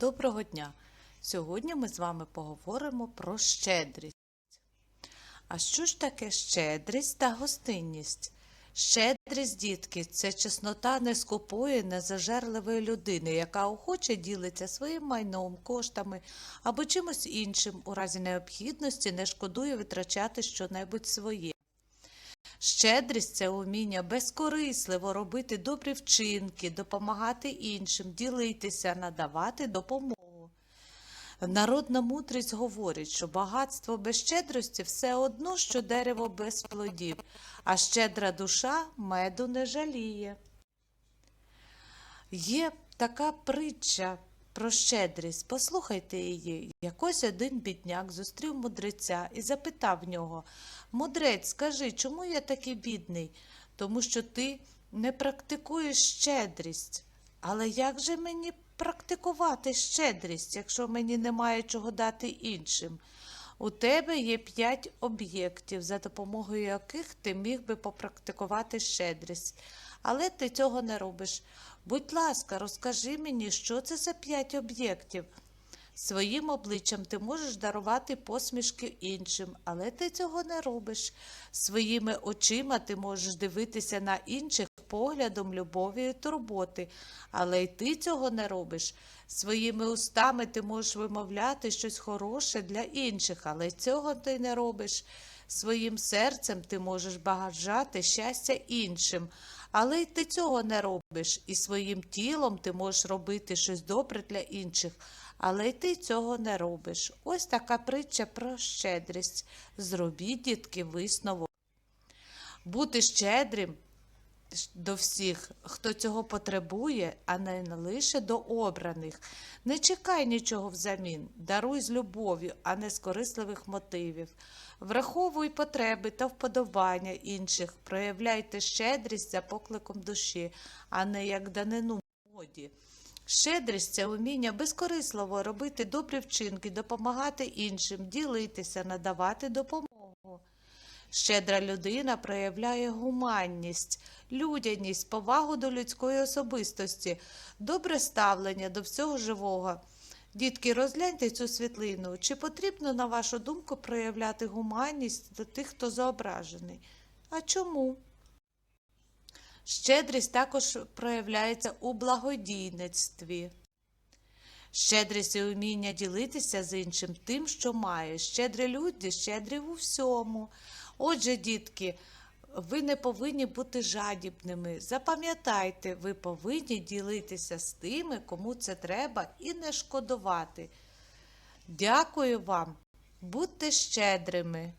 Доброго дня! Сьогодні ми з вами поговоримо про щедрість. А що ж таке щедрість та гостинність? Щедрість, дітки, це чеснота нескупої, незажерливої людини, яка охоче ділиться своїм майном, коштами або чимось іншим, у разі необхідності не шкодує витрачати щонебудь своє. Щедрість це уміння безкорисливо робити добрі вчинки, допомагати іншим, ділитися, надавати допомогу. Народна мудрість говорить, що багатство без щедрості все одно, що дерево без плодів, а щедра душа меду не жаліє. Є така притча про щедрість. Послухайте її. Якось один бідняк зустрів мудреця і запитав в нього Мудрець, скажи, чому я такий бідний? Тому що ти не практикуєш щедрість. Але як же мені практикувати щедрість, якщо мені немає чого дати іншим? У тебе є п'ять об'єктів, за допомогою яких ти міг би попрактикувати щедрість. Але ти цього не робиш. Будь ласка, розкажи мені, що це за п'ять об'єктів. Своїм обличчям ти можеш дарувати посмішки іншим, але ти цього не робиш. Своїми очима ти можеш дивитися на інших поглядом любові і турботи, але й ти цього не робиш. Своїми устами ти можеш вимовляти щось хороше для інших, але цього ти не робиш. Своїм серцем ти можеш бажати щастя іншим, але й ти цього не робиш. І своїм тілом ти можеш робити щось добре для інших, але й ти цього не робиш. Ось така притча про щедрість. Зробіть, дітки, висновок. Бути щедрим до всіх, хто цього потребує, а не лише до обраних. Не чекай нічого взамін, даруй з любов'ю, а не з корисливих мотивів. Враховуй потреби та вподобання інших, проявляйте щедрість за покликом душі, а не як данину моді. Щедрість це уміння безкорисливо робити добрі вчинки, допомагати іншим, ділитися, надавати допомогу. Щедра людина проявляє гуманність, людяність, повагу до людської особистості, добре ставлення до всього живого. Дітки, розгляньте цю світлину. Чи потрібно, на вашу думку, проявляти гуманність до тих, хто зображений? А чому? Щедрість також проявляється у благодійництві. Щедрість і уміння ділитися з іншим тим, що має. Щедрі люди, щедрі у всьому. Отже, дітки, ви не повинні бути жадібними. Запам'ятайте, ви повинні ділитися з тими, кому це треба, і не шкодувати. Дякую вам, будьте щедрими.